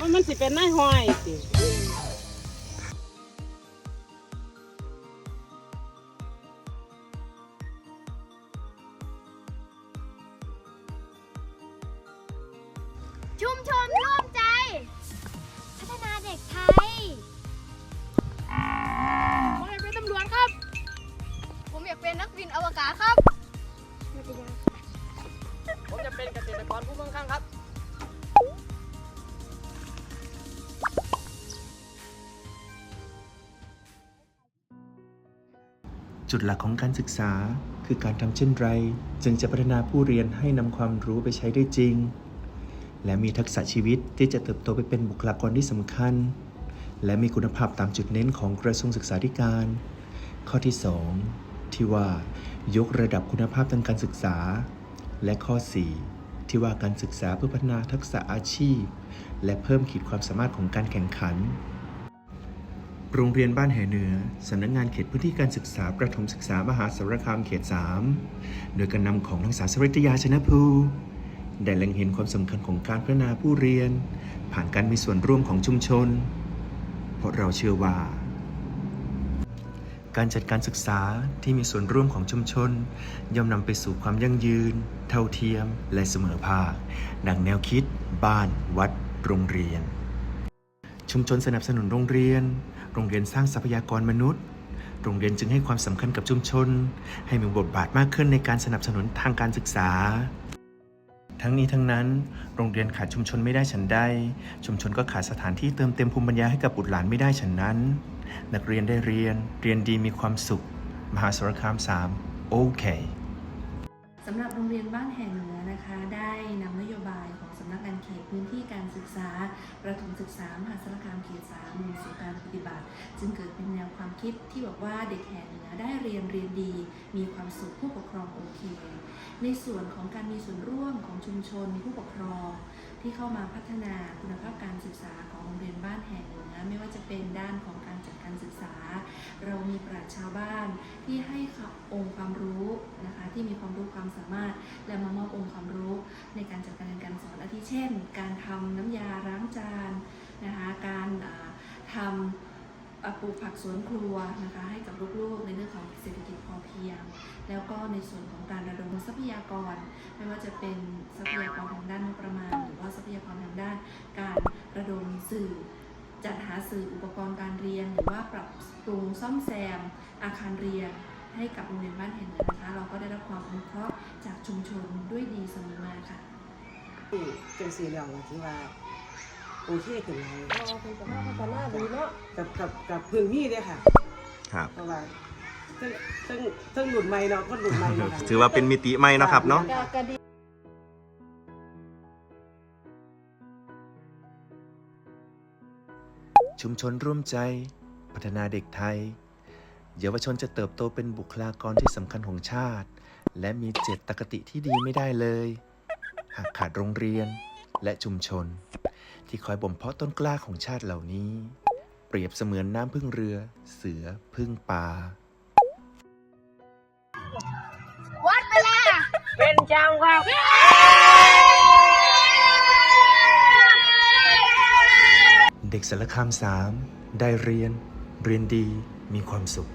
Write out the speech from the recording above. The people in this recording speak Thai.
มันมันสิเป็นนายห้อยสิชุมชนร่วมใจ พัฒนาเด็กไทยผมอยากเป็นตำรวจครับ ผมอยากเป็นนักบินอวกาศครับ ผมจะเป็นเกษตรกรผู้มั่งคั่งครับ จุดหลักของการศึกษา คือการทำเช่นไร จึงจะพัฒนาผู้เรียนให้นำความรู้ไปใช้ได้จริง และมีทักษะชีวิตที่จะเติบโตไปเป็นบุคลากรที่สำคัญ และมีคุณภาพตามจุดเน้นของกระทรวงศึกษาธิการ ข้อที่ 2 ที่ว่ายกระดับคุณภาพทางการศึกษา และข้อ 4 ที่ว่าการศึกษาเพื่อพัฒนาทักษะอาชีพ และเพิ่มขีดความสามารถของการแข่งขัน โรงเรียนบ้านแห่เหนือ สำนักงานเขตพื้นที่การศึกษาประถมศึกษามหาสารคามเขต 3 โดยการนำของนักศึกษาสริตยาชนะภูได้เล็งเห็นความสำคัญของการพัฒนาผู้เรียน ผ่านการมีส่วนร่วมของชุมชน เพราะเราเชื่อว่า การจัดการศึกษาที่มีส่วนร่วมของชุมชน ย่อมนำไปสู่ความยั่งยืน เท่าเทียม และเสมอภาค ดังแนวคิด บ้าน วัด โรงเรียน ชุมชนสนับสนุนโรงเรียน โรงเรียนสร้างทรัพยากรมนุษย์ โรงเรียนจึงให้ความสำคัญกับชุมชน ให้มีบทบาทมากขึ้นในการสนับสนุนทางการศึกษา ทั้งนี้ทั้งนั้น โรงเรียนขาดชุมชนไม่ได้ฉันใด ชุมชนก็ขาดสถานที่เติมเต็มภูมิปัญญาให้กับบุตรหลานไม่ได้ฉันนั้น นักเรียนได้เรียน เรียนดีมีความสุข มหาสารคาม 3 โอเคสำหรับโรงเรียนบ้านแห่งเหนือนะคะ ได้นำนโย เขตพื้นที่การศึกษา ประถมศึกษามหาสารคามเขตสามลงสู่การปฏิบัติ จึงเกิดเป็นแนวความคิดที่บอกว่าเด็กแห่เหนือได้เรียนเรียนดี มีความสุขผู้ปกครองโอเค ในส่วนของการมีส่วนร่วมของชุมชนผู้ปกครอง ที่เข้ามาพัฒนาคุณภาพการศึกษาของโรงเรียนบ้านแห่งเหนือไม่ว่าจะเป็นด้านของการจัดการศึกษา เรามีปราชชาวบ้านที่ให้องค์ความรู้นะคะที่มีความรู้ความสามารถ และมามอบองค์ความรู้ในการจัดการเรียนการสอนอาทิเช่น การทำน้ำยาล้างจานนะคะการทำอ่าปลูกผักสวนครัวนะคะให้กับลูกๆในเรื่องของเศรษฐกิจ พอเพียงแล้วก็ในส่วนของการระดมทรัพยากร ไม่ว่าจะเป็นทรัพยากรทางด้านงบประมาณ หรือว่าทรัพยากรทางด้านการระดมสื่อ จัดหาสื่ออุปกรณ์การเรียน หรือว่าปรับปรุงซ่อมแซม อาคารเรียนให้กับโรงเรียนบ้านแห่งเหนือนะคะ เราก็ได้รับความอนุเคราะห์จากชุมชนด้วยดีเสมอมาค่ะจังสีเหล่าที่ว่าโอเคขึ้นหลายอ๋อเป็นสภาพพัฒนาดีเนาะกับกับกับพื้นที่เนี่ยค่ะ ครับเพราะว่า ทั้งทั้งทั้งหลุดใหม่เนาะก็หลุดใหม่เนาะค่ะถือว่าเป็นมิติใหม่นะครับเนาะ ก็ก็ดีชุมชนร่วมใจ พัฒนาเด็กไทย เยาวชนจะเติบโตเป็นบุคลากรที่สำคัญของชาติ และมีเจตคติที่ดีไม่ได้เลย หากขาดโรงเรียนและชุมชน ที่คอยบ่มเพาะต้นกล้าของชาติเหล่านี้ เปรียบเสมือนน้ำพึ่งเรือ เสือพึ่งป่า วัดเวลาเป็นจังครับเด็กสารคามสามได้เรียน เรียนดีมีความสุข